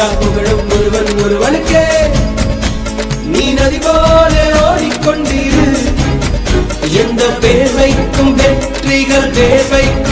எல்லா புகழும் ஒருவன் ஒருவனுக்கே. நீ நதி போல ஓடிக்கொண்டீரு. எந்த பேர் வைக்கும் வெற்றிகள் பேர் வைக்கும்